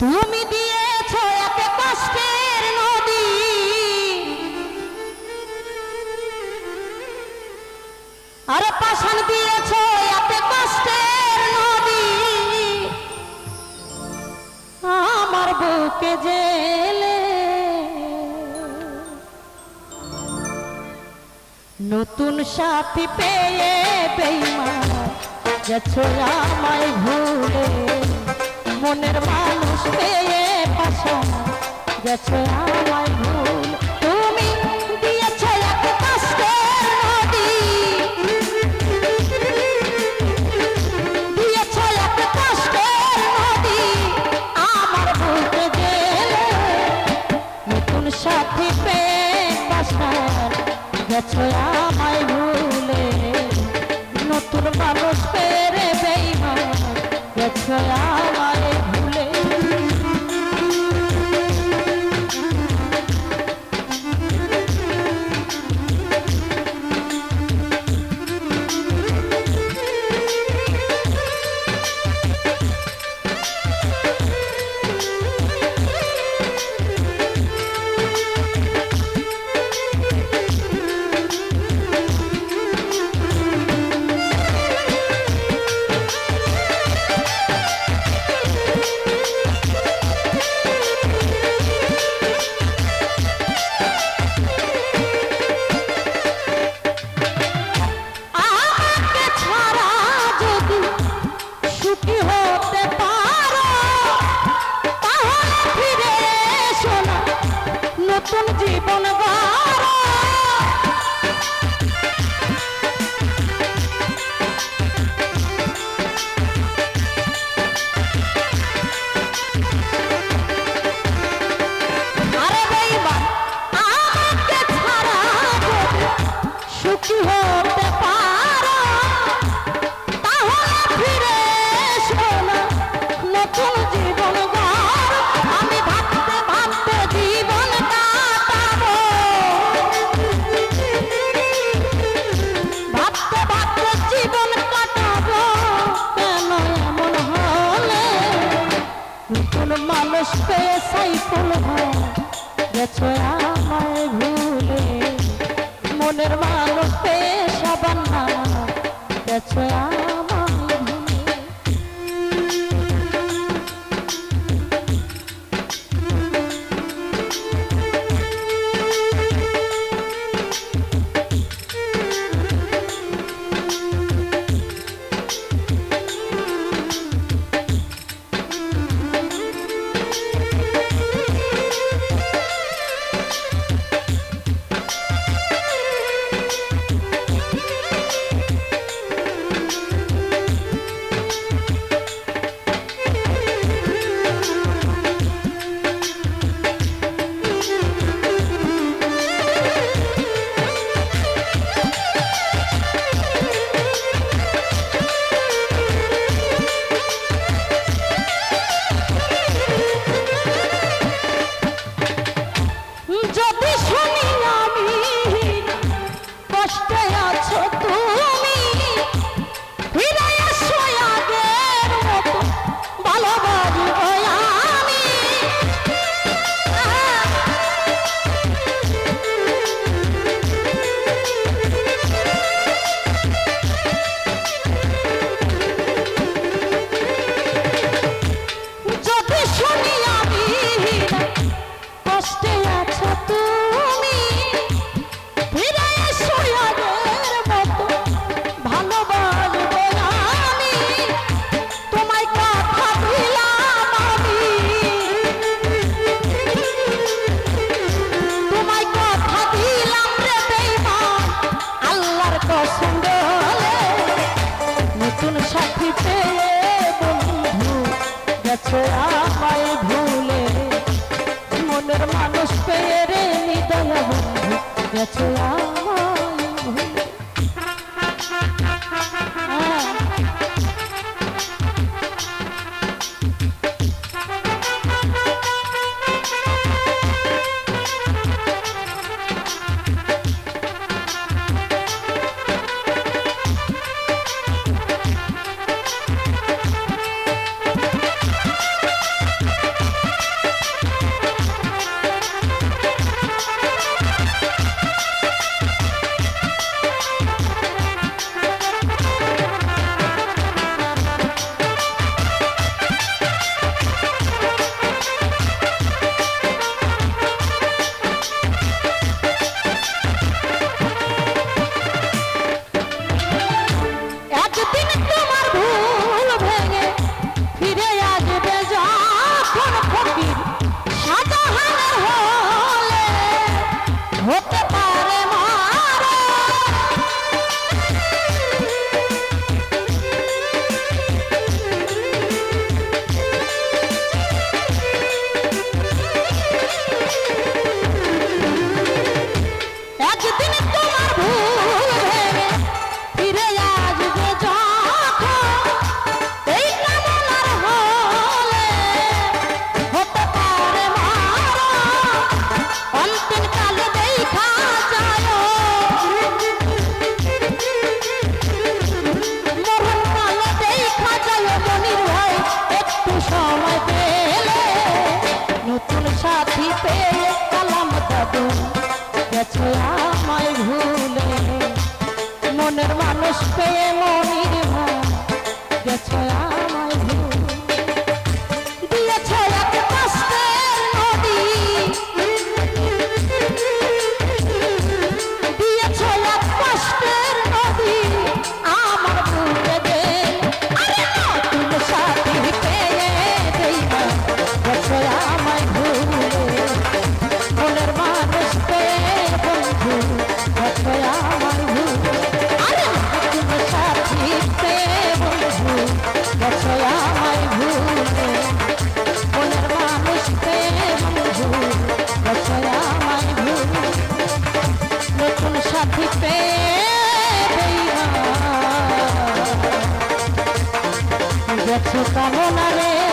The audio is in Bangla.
তুমি দিয়েছ এত কষ্টের নদী। আরে পাশান দিয়েছ এত কষ্টের নদী। আমার বুকে জেলে নতুন সাথী পেয়ে বেইমান। গেছো আমায় ভুলে। মনের মানুষ পেয়ে পাশা গেছে আমায় ভুল। জীবন গড় মানুষ পেয়ে সাইফুল ভাই গেছো আমায় ভুলে। মনের মানুষ পেয়ে সাবান গেছো আমায় touch love. মানুষ পেয়ে মনি গেছো কামনা রে